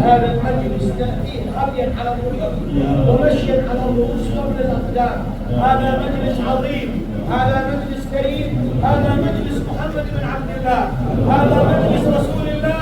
هذا المجلس تأتيه خريا على الرؤوس ومشيا على الرؤوس قبل الأقدام. هذا مجلس عظيم. هذا مجلس كريم. هذا مجلس محمد بن عبد الله. هذا مجلس رسول الله.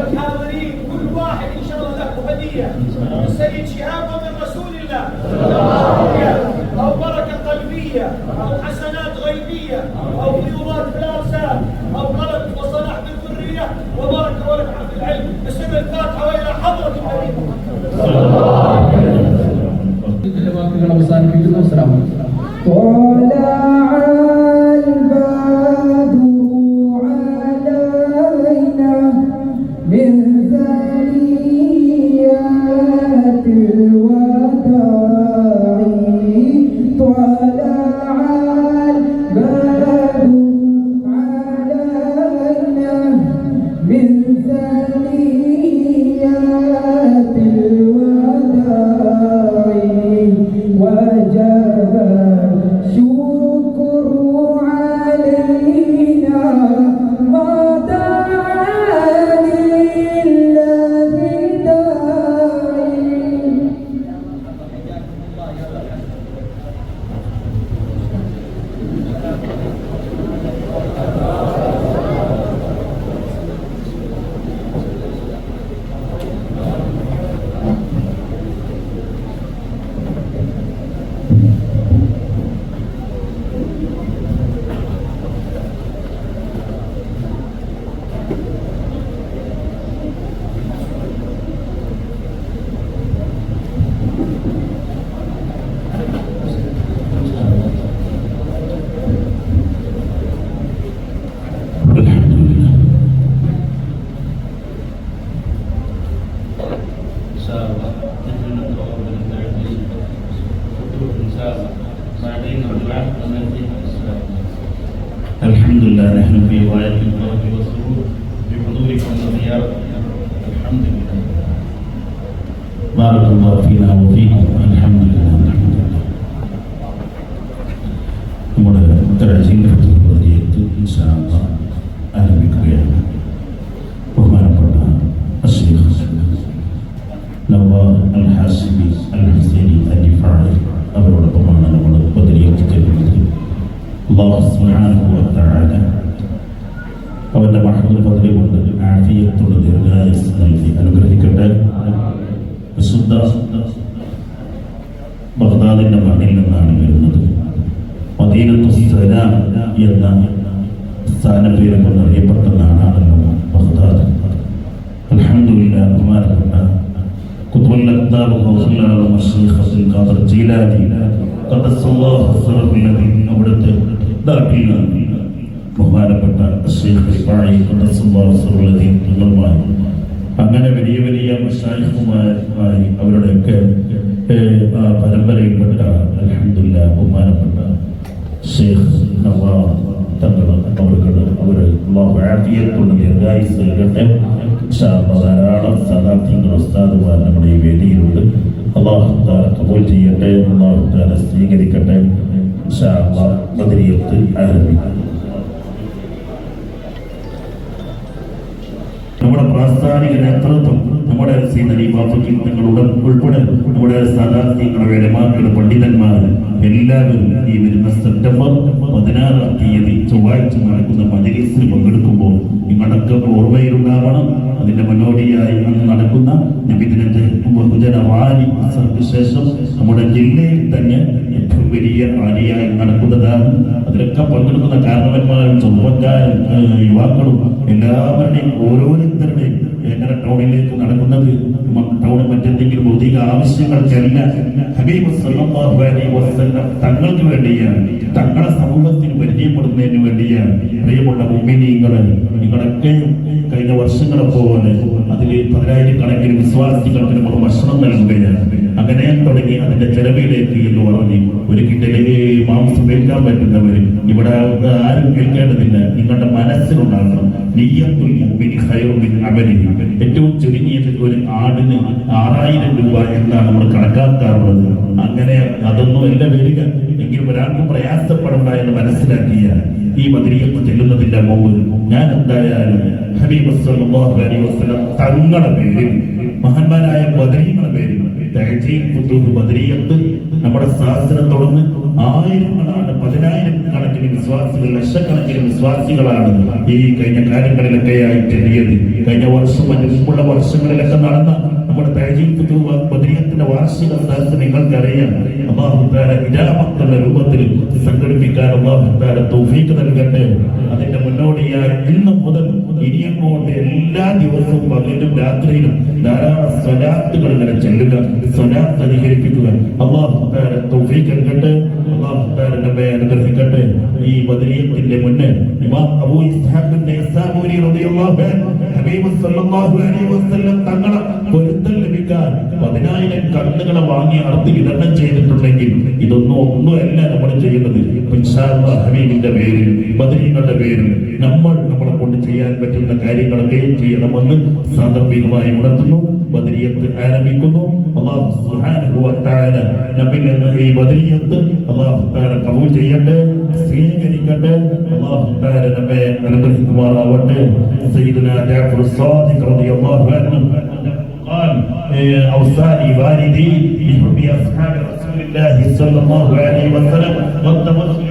الحاضرين كل واحد إن شاء الله له هدية. من سيد شهاب ومن رسول الله. أو بركة قلبية. أو حسنات غيبية. أو فيضات في الأرسال. أو قلب وصلاح في الذرية. وبركة ورفعة في العلم بسم الفاتحة وإلى حضرة النبي محمد ഇതിന്റെ വാക്കുകൾ അവസാനിപ്പിക്കുന്നു അസ്സലാമു അലൈക്കും Wyatt ബഗ്ദാദിന്റെ മണ്ണിൽ നിന്നാണ് വരുന്നത്. മദീനത്തു സലാം എന്ന സ്ഥാനപ്പേര് കൊണ്ട് അറിയപ്പെട്ട നാടാണല്ലോ ബഗ്ദാദ് അൽഹംദുലില്ലാ ബഹുമാനപ്പെട്ട കുത്തുബുൽ അഖ്താബ് ഗൗസുൽ മഷീഖ് അബ്ദുൽ ഖാദർ ജീലാനി. ഖദ്ദസല്ലാഹു സിറഹു ലദീ അവിടുത്തെ നാട്ടിൽ ബഹുമാനപ്പെട്ട അങ്ങനെ വലിയ വലിയ മഷായിഖുമാരുമായി അവരുടെയൊക്കെ പരമ്പരയിൽപ്പെട്ട അൽഹംദുലില്ലാ ബഹുമാനപ്പെട്ട ഷെയ്ഖ് നവാബ് തങ്ങൾ അവർക്ക് അവർ ആഫിയത്തുള്ള ദീർഘായുസ് നൽകട്ടെ ധാരാളം സദാർത്ഥ്യങ്ങൾ ഉസ്താദുമാർ നമ്മുടെ ഈ വേദിയിലുണ്ട്. അള്ളാഹു താല കബൂൽ ചെയ്യട്ടെ അള്ളാഹു താല സ്വീകരിക്കട്ടെ. ബദരിയത്ത് ആരംഭിക്കും. നമ്മുടെ പ്രാസ്ഥാനിക നേതൃത്വം സീനലിഫാഫിക്കും നിങ്ങളുടെ ഉൾപ്പെടെ നമ്മുടെ സ്ഥാനാർത്ഥികളുടെ ഇടമാക്കൾ പണ്ഡിതന്മാർ എല്ലാവരും ഈ വരുന്ന സെപ്റ്റംബർ പതിനാറാം തീയതി ചൊവ്വാഴ്ച നടക്കുന്ന മജലിസിൽ പങ്കെടുക്കുമ്പോൾ നിങ്ങളൊക്കെ ഓർമ്മയിലുണ്ടാവണം. അതിന്റെ മുന്നോടിയായി അന്ന് നടക്കുന്ന നബിദിനത്തെ അസർക്ക് ശേഷം നമ്മുടെ ജില്ലയിൽ തന്നെ ഏറ്റവും വലിയ ആലിയായി നടക്കുന്നതാണ്. അതിലൊക്കെ പങ്കെടുക്കുന്ന കാരണവന്മാരും ഏഹ് യുവാക്കളും എല്ലാവരുടെയും ഓരോരുത്തരുടെയും എങ്ങനെ ടൗണിലേക്ക് നടക്കുന്നത് ടൗണിൽ മറ്റെന്തെങ്കിലും ഭൗതിക ആവശ്യങ്ങൾക്കല്ല ഹബീബ് സല്ലല്ലാഹു അലൈഹി വസല്ലം തങ്ങൾക്ക് വേണ്ടിയാണ്. തങ്ങളെ സമൂഹത്തിന് പരിചയപ്പെടുന്നതിന് വേണ്ടിയാണ്. പ്രിയമുള്ള മുമ്മിനീങ്ങളെ നിങ്ങളൊക്കെ കഴിഞ്ഞ വർഷങ്ങളെ പോലെ അതിൽ പതിനായിരക്കണക്കിന് വിശ്വാസികൾക്ക് നമ്മൾ ഭക്ഷണം നൽകുകയാണ്. അങ്ങനെ തുടങ്ങി അതിന്റെ ചെലവിലേക്ക് എന്ന് പറഞ്ഞ് ഒരു കിട്ടലേ മാംസം കേൾക്കാൻ പറ്റുന്നവർ ഇവിടെ ആരും കേൾക്കേണ്ടതില്ല. നിങ്ങളുടെ മനസ്സിലുണ്ടാകണം. നെയ്യത്തുൽ അമലിഹി ഏറ്റവും ചുരുങ്ങിയത് ഒരു ആടിന് ആറായിരം രൂപ എന്നാണ് നമ്മൾ കണക്കാക്കാറുള്ളത്. അങ്ങനെ അതൊന്നും അല്ല വരിക. എങ്കിലും ഒരാൾക്ക് പ്രയാസപ്പെടണ്ട എന്ന് മനസ്സിലാക്കിയ ഈ മതിരിയത്ത് ചെല്ലുന്നതിന്റെ മുമ്പ് ഞാൻ എന്തായാലും ഹബീബ് തങ്ങളുടെ പേരിൽ മഹാന്മാരായ ബദരീങ്ങളുടെ പേരിൽ ബദരിയത്ത് നമ്മുടെ ശാസ്ത്രം തുടർന്ന് ആയിരങ്ങളാണ് പതിനായിരം കണക്കിന് വിശ്വാസികൾ ലക്ഷക്കണക്കിന് വിശ്വാസികളാണ് ഈ കഴിഞ്ഞ കാലങ്ങളിലൊക്കെ ആയിട്ട് എഴുതിയത് കഴിഞ്ഞ വർഷം മുമ്പുള്ള വർഷങ്ങളിലൊക്കെ നടന്ന നമ്മുടെ ഫുതൂഹ് ബദരിയത്തിന്റെ വാർഷിക സ്ഥലത്ത് നിങ്ങൾക്കറിയാം. അള്ളാഹു താല ഇജാബത്തുള്ള രൂപത്തിൽ സംഘടിപ്പിക്കാൻ അള്ളാഹു തൗഫീക്ക് നൽകട്ടെ. അതിന്റെ മുന്നോടിയായി ഇന്ന് മുതൽ ഇനിയങ്ങോട്ട് എല്ലാ ദിവസവും പകലും രാത്രിയിലും ധാരാളം സ്വലാത്തുകൾ ഇങ്ങനെ ചെല്ലുക സ്വലാത്ത് അധികരിപ്പിക്കുക അള്ളാഹു താല തൗഫീഖ് നൽകട്ടെ നമ്മെ അനുഗ്രഹിക്കട്ടെ. ഈ ബദരീയത്തിന്റെ മുന്നേ ഇമാം അബൂ ഇസ്ഹാഖിന്റെ ഹബീബ് സല്ലല്ലാഹു അലൈഹി വസല്ലം തങ്ങളെ പതിനായിരം കണ്ണുകളെ വാങ്ങി അറുത്ത് വിതരണം ചെയ്തിട്ടുണ്ടെങ്കിൽ ഇതൊന്നും ഒന്നുമല്ല നമ്മൾ ചെയ്യുന്നത് ഹബീബിന്റെ പേരിൽ ബദരീങ്ങളുടെ പേരിൽ നമ്മൾ നമ്മളെ കൊണ്ട് ചെയ്യാൻ പറ്റുന്ന കാര്യങ്ങളൊക്കെ ചെയ്യണമെന്ന് സാന്ദർഭികമായി ഉണർത്തുന്നു ബദരീയത്ത് ആരംഭിക്കുന്നു. ബദരീയത്ത് ചെയ്യട്ടെ സ്വീകരിക്കട്ടെ. അനുഗ്രഹിക്കുമാറാവട്ടെ. റളിയല്ലാഹു അൻഹു قال إيه، أوصاني والدي بحب أصحاب رسول الله صلى الله عليه وسلم والتوسل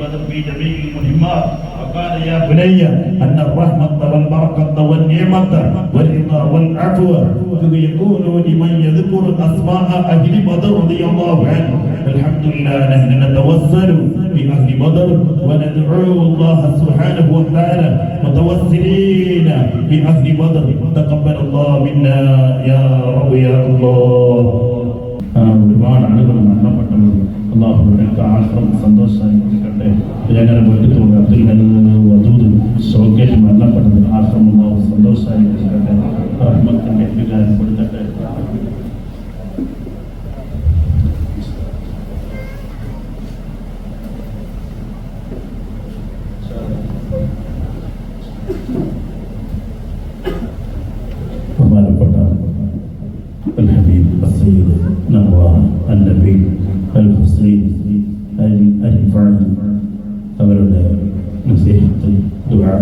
بدر في جميع المهمات. وقال يا بني أن الرحمة والبركة والنعمة والرضا والعفو يكون لمن يذكر أسماء أهل بدر رضي الله عنه. الحمد لله نحن نتوسل بأهل بدر وندعو الله سبحانه وتعالى متوسلين بأهل بدر تقبل الله منا يا رب يا الله ഒരുപാട് ആളുകൾ മരണപ്പെട്ടത് അള്ളാഹുവിനൊക്കെ ആശ്രം സന്തോഷമായി കൊടുക്കട്ടെ ഞങ്ങളുടെ വീട്ടിലുള്ള അബ്ദുൽ വധൂത്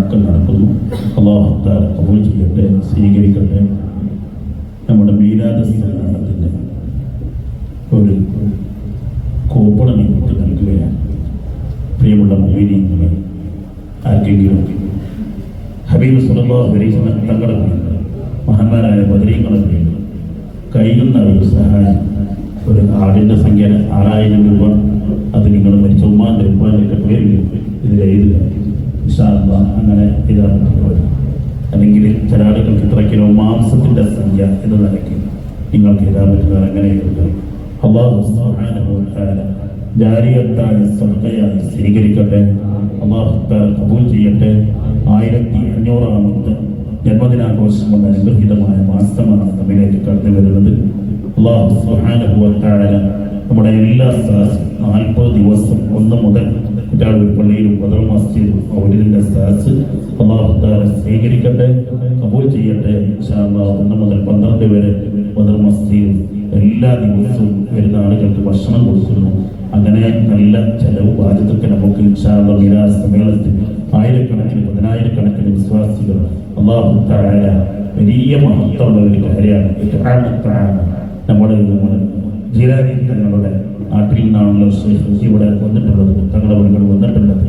ദുആക്കൾ നടക്കുന്നു. അള്ളാഹു താല കബൂൽ ചെയ്യട്ടെ സ്വീകരിക്കട്ടെ. നമ്മുടെ മീരാജസ്ഥാനത്തിന്റെ ഒരു കൂപ്പണം നിങ്ങൾക്ക് നൽകുകയാണ്. പ്രിയമുള്ള മൊയ്നീങ്ങളെ ആർക്കെങ്കിലും ഹബീബ് അലൈഹി വസല്ലം തങ്ങളുടെ മഹാന്മാരായ ബദരീങ്ങളെ പേരിൽ കഴിയുന്ന ഒരു സഹായം ഒരു ആടിന്റെ സംഖ്യ ആറായിരം രൂപ അത് നിങ്ങൾ മരിച്ച ഉമ്മാന്റെ ഉമ്മാന്റെ പേരിൽ ഇതിൽ എഴുതുക. അല്ലാഹ് അങ്ങനെ ഇതാണ് വരും അല്ലെങ്കിൽ ചില ആളുകൾക്ക് ഇത്ര കിലോ മാംസത്തിന്റെ സംഖ്യ എന്ന നിലയ്ക്ക് നിങ്ങൾക്ക് എഴുതാൻ പറ്റുന്നത് അങ്ങനെ എഴുതുക അള്ളാഹു ജാരിയത്തായ സദഖയായി സ്വീകരിക്കട്ടെ. അള്ളാഹു കബൂൽ ചെയ്യട്ടെ. ആയിരത്തി അഞ്ഞൂറാമത്തെ ജന്മദിനാഘോഷം കൊണ്ട് അനുഗ്രഹീതമായ മാസമാണ് നമ്മിലേക്ക് കടന്നു വരുന്നത്. അള്ളാഹു വ നമ്മുടെ എല്ലാ നാൽപ്പത് ദിവസം ഒന്ന് മുതൽ കുറ്റാളൂർ പള്ളിയിലും ബദർ മസ്ജിദും മൗലിദിന്റെ സ്റ്റാസ് അള്ളാഹു തആല സ്വീകരിക്കട്ടെ കബൂൽ ചെയ്യട്ടെ ഒന്ന് മുതൽ പന്ത്രണ്ട് വരെ ബദർ മസ്ജിദും എല്ലാ ദിവസവും വരുന്ന ആളുകൾക്ക് ഭക്ഷണം കൊടുക്കുന്നു. അങ്ങനെ നല്ല ചെലവ് ബാധ്യതക്ക് നമുക്ക് സമ്മേളനത്തിൽ ആയിരക്കണക്കിന് പതിനായിരക്കണക്കിന് വിശ്വാസികൾ അള്ളാഹു താര വലിയ മഹത്വമുള്ള ഒരു കാര്യമാണ്. നമ്മൾ ജീലാനി തങ്ങളുടെ നാട്ടിൽ നിന്നാണല്ലോ ഇവിടെ വന്നിട്ടുള്ളത്. തങ്ങളുടെ വീടുകൾ വന്നിട്ടുള്ളത്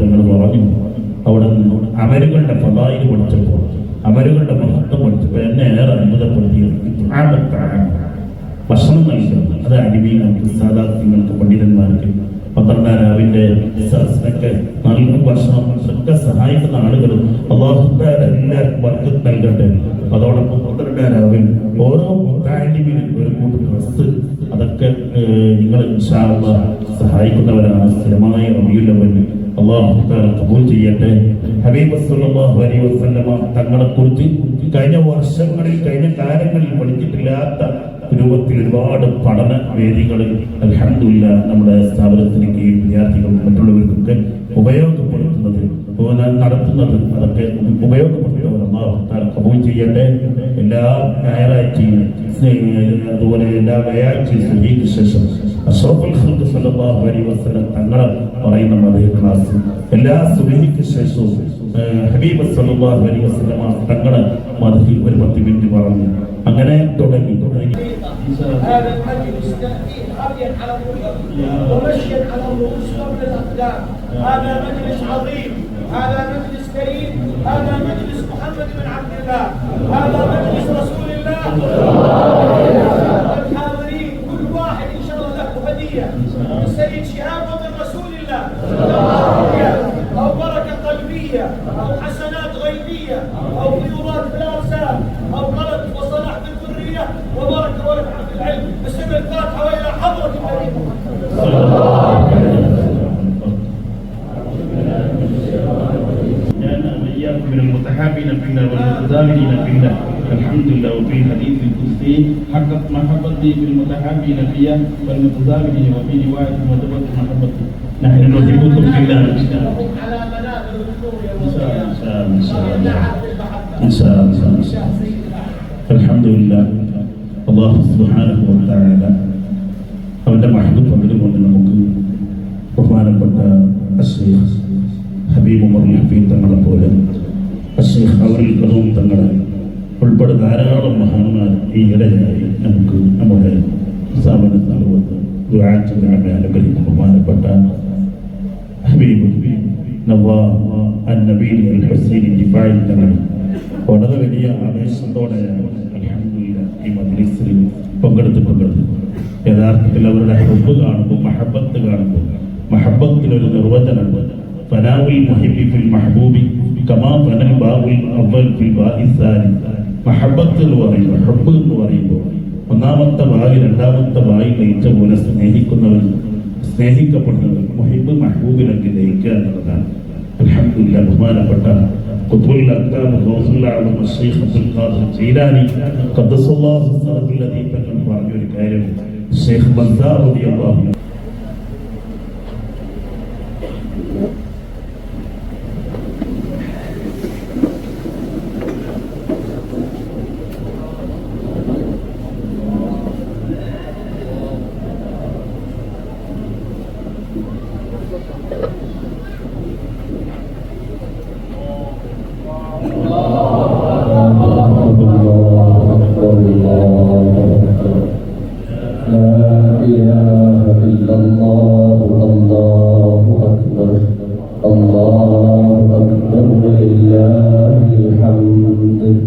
തങ്ങൾ പറഞ്ഞു. അവിടെ നിന്ന് അമരുകളുടെ പതായിൽ പഠിച്ചപ്പോൾ അമരുകളുടെ മഹത്വം പഠിച്ചപ്പോൾ എന്നെ ഏറെ അത്ഭുതപ്പെടുത്തിയത്. ഭക്ഷണം നൽകുന്നത് അത് അടിമയിൽ സാധാരണ നിങ്ങൾക്ക് പണ്ഡിതന്മാർക്ക് പന്ത്രണ്ടാം രാവിന്റെ സദസ്സിനൊക്കെ നൽകും ഭക്ഷണം ഒക്കെ സഹായിക്കുന്ന ആളുകൾ അള്ളാഹുത്താര എല്ലാവർക്കും വർക്കത്ത് നൽകട്ടെ. അതോടൊപ്പം പന്ത്രണ്ടാം ഓരോ മുത്താലിമിനും ഒരു കൂട്ട് ഡ്രസ്സ് അതൊക്കെ നിങ്ങൾ ഇൻഷാ അല്ലാഹ് സഹായിക്കുന്നവരാണ്. സ്ഥിരമായ റബിയുല്ലവന് അള്ളാഹുത്താര കബൂൽ ചെയ്യട്ടെ. ഹബീബ് സല്ലല്ലാഹു അലൈഹി വസല്ലമ തങ്ങളെ കുറിച്ച് കഴിഞ്ഞ വർഷങ്ങളിൽ കഴിഞ്ഞ കാലങ്ങളിൽ പഠിച്ചിട്ടില്ലാത്ത രൂപത്തിൽ ഒരുപാട് പഠന വേദികൾ അൽഹംദുലില്ലാ നമ്മുടെ സ്ഥാപനത്തിന് കീഴിൽ വിദ്യാർത്ഥികളും മറ്റുള്ളവർക്കൊക്കെ ഉപയോഗപ്പെടുത്തുന്നത് നടത്തുന്നത് അതൊക്കെ ഉപയോഗപ്പെടുത്തുന്നവർ താല കബൂൽ ചെയ്യട്ടെ. എല്ലാ ഞായറാഴ്ചയും അതുപോലെ എല്ലാ വ്യാഴാഴ്ചയും സുബഹിക്ക് ശേഷം അഷ്റഫുൽ ഖൽഖ് സല്ലല്ലാഹു അലൈഹി വസല്ലം തങ്ങളെ പറയുന്ന മതേ ക്ലാസ്. എല്ലാ സുബഹിക്ക് ശേഷവും ഹബീബ് സല്ലല്ലാഹു അലൈഹി വസല്ലം തങ്ങളെ മതത്തിൽ ഒരു പത്ത് മിനിറ്റ് പറഞ്ഞു. അങ്ങനെ തുടങ്ങി തുടങ്ങി. هذا المجلس تأتيه هديا على الرؤوس ومشيا على الرؤوس قبل الأقدام. هذا مجلس عظيم. هذا مجلس كريم. هذا مجلس محمد بن عبد الله. هذا مجلس رسول الله الحاضرين كل واحد إن شاء الله له هدية من سيد شهاب ومن رسول الله أو بركة قلبية أو حسنات غيبية أو خيرات في الأرسال أو قلب وصلاح في الذرية وبركة ورفعة في العلم بسم الفاتحة وإلى حضرة النبي محمد جعلنا وإياكم من المتحابين في الله والمتزامنين في الله الحمد لله وفي الحديث القدسي حقت محبتي في المتحابين فيا والمتزامنين وفي رواية وجبت محبتي نحن نحبكم في الله وهم على منابر النور يوم القيامة إن شاء الله. ونعم بالمحبة إن شاء الله. إن شاء الله سيدنا അൽഹംദുലില്ലാ അള്ളാഹു സുബ്ഹാനഹു വ തആല അവന്റെ മഹദ് പകരുകൊണ്ട് നമുക്ക് ബഹുമാനപ്പെട്ട അഷ്റീഖ് ഹബീബ് ഉമർ ഹഫീദ് തങ്ങളെ പോലെ അഷ്റീഖ് അവരിൽ കഥവും തങ്ങളെ ഉൾപ്പെടെ ധാരാളം മഹാന്മാർ ഈ ഇടയായി നമുക്ക് നമ്മുടെ സ്ഥാപനത്തിൽ വന്ന് ദുആ ചെയ്യാൻ ബഹുമാനപ്പെട്ട ഹബീബ് അന്നബീൽ അൽ ഹുസൈൻ ദിഫായിൽ തങ്ങൾ വളരെ വലിയ ആവേശത്തോടെയാണ് ഈ മജ്ലിസിൽ പങ്കെടുത്തിട്ടുള്ളത്. യഥാർത്ഥത്തിൽ അവരുടെ ഹബ്ബ് കാണുമ്പോൾ മഹബത്ത് കാണുമ്പോൾ മഹബത്തിനൊരു നിർവചനമുണ്ട് ഫനാവുൽ മുഹിബി ഫിൽ മഹബൂബി കമാ ഫനൽ ബാവുൽ അവൽ ഫിൽ ബാഹിസാനി മഹബത്ത് എന്ന് പറയുമ്പോൾ ഹബ്ബ് എന്ന് പറയുമ്പോൾ ഒന്നാമത്തെ ഭാവി രണ്ടാമത്തെ ഭാവി ലയിച്ച പോലെ സ്നേഹിക്കുന്നവൻ സ്നേഹിക്കപ്പെടുന്നവൻ മുഹിബ് മഹബൂബിനൊക്കെ ലയിക്കുക എന്നുള്ളതാണ്. അൽഹംദുലില്ലാ ബഹുമാനപ്പെട്ട ഗൗസുൽ ആലം ശൈഖ് അബ്ദുൽ ഖാദിർ ജീലാനി ഖദ്ദസല്ലാഹു സറഹുൽ ലദീ തങ്ങൾ പറഞ്ഞ ഒരു കാര്യം. ശൈഖ് ബസാർ റളിയല്ലാഹു അൻഹു لا إله إلا الله الله أكبر الله أكبر ولله الحمد.